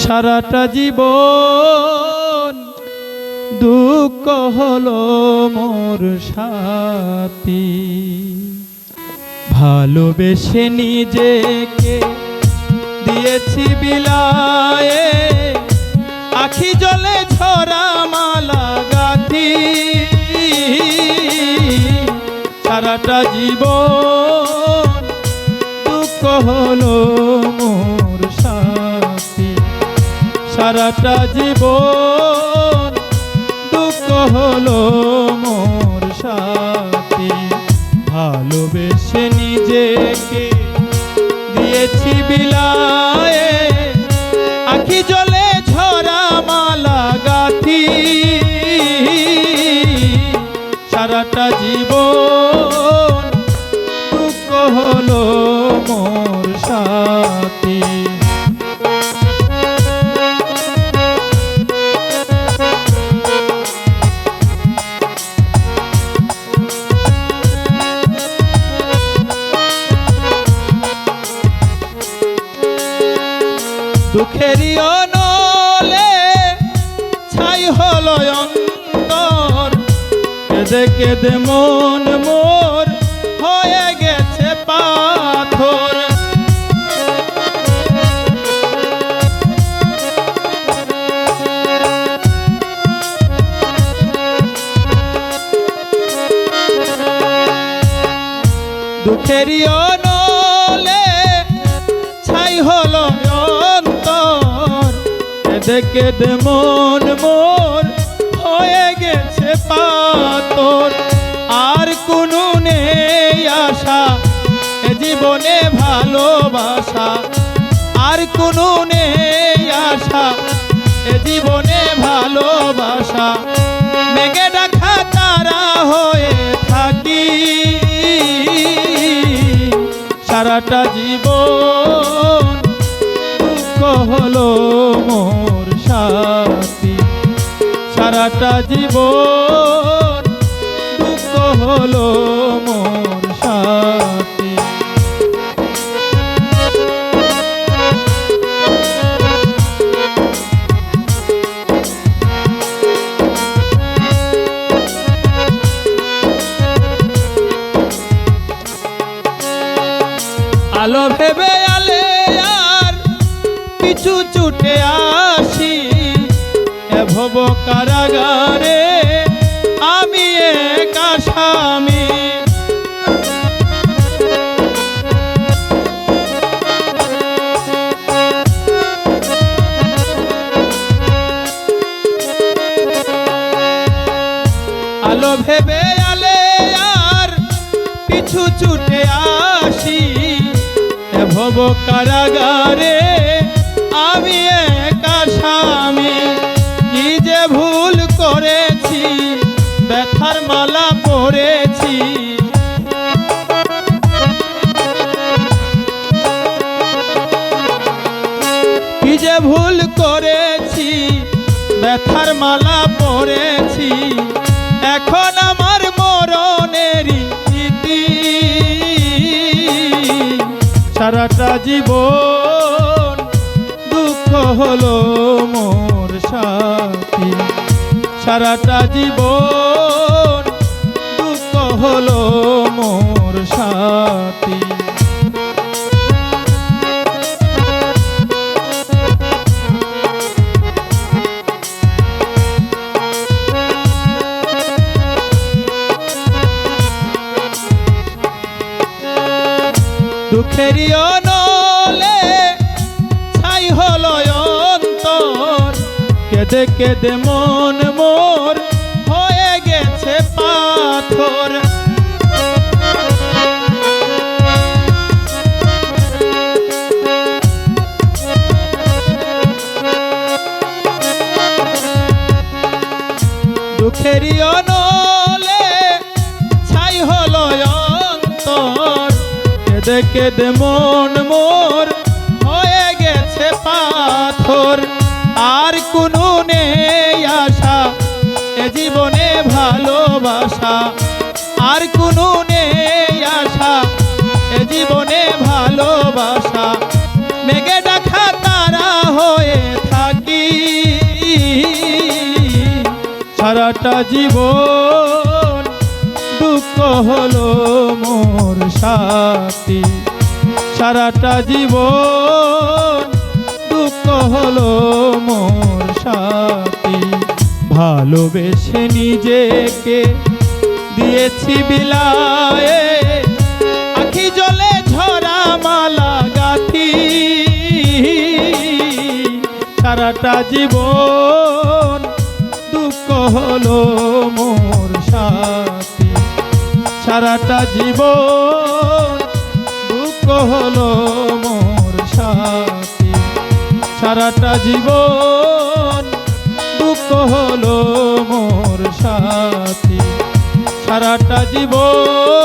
সারাটা জীবন দুঃখ হলো মোর সাথী। ভালোবেসে নিজেকে দিয়েছি বিলায়ে, আখি জলে ঝরা মালা গাথি। সারাটা জীবন দুঃখ হলো সারাটা জীবন দুঃখ হলো মোর সাথী। ভালোবেসে নিজেকে দিয়েছি বিলায়ে। আখি জলে ঝরা মালা গাথি। সারাটা জীবন দুঃখ হলো মোর সাথী। অন্তর কেঁদে কেঁদে মন মোর হয়ে গেছে পাথর। দুঃখেরই অনলে ছাই হলো অন্তর। কেঁদে কেঁদে মন মোর পাতর আর কোনো নেই আশা, এ জীবনে ভালোবাসা। আর কোনো নেই আশা, এ জীবনে ভালোবাসা। মেঘে ডাকা তারা হয়ে থাকি। সারাটা জীবন দুঃখ হলো মোর সাথী সারাটা জীবন দুঃখ হলো মোর সাথী আলো ভেবে আলে আর পিছু ছুটে আসি। ভব কারাগারে আলো ভেবে আলে আর পিছু ছুটে আসি। ভব কারাগারে, আমি একা স্বামী, কি যে ভুল করেছি, ব্যথার মালা পরেছি। কি যে ভুল করেছি, ব্যথার মালা পরেছি। সারাটা জীবন দুঃখ হলো মোর সাথী। সারাটা জীবন দুঃখ হলো মোর সাথী। দুঃখেরই অনলে ছাই হলো অন্তর। কেঁদে কেঁদে মন মোর হয়ে গেছে পাথর। দুঃখেরই অনলে কেঁদে কেঁদে মন মোর। হয়ে গেছে পাথর, আর কোনো নেই আশা। এ জীবনে ভালোবাসা, আর কোনো নেই আশা। এ জীবনে ভালোবাসা, মেঘে দেখা তারা হয়ে থাকি। সারাটা জীবন দুঃখ হলো মোর সাথী। সারাটা জীবন দুঃখ হলো মোর সাথী। ভালোবেসে নিজেকে দিয়েছি বিলায়ে। আখি জলে ঝরা মালা গাথি। সারাটা জীবন দুঃখ হলো সারাটা জীবন দুঃখ হলো মোর সাথী। সারাটা জীবন দুঃখ হলো মোর সাথী। সারাটা জীবন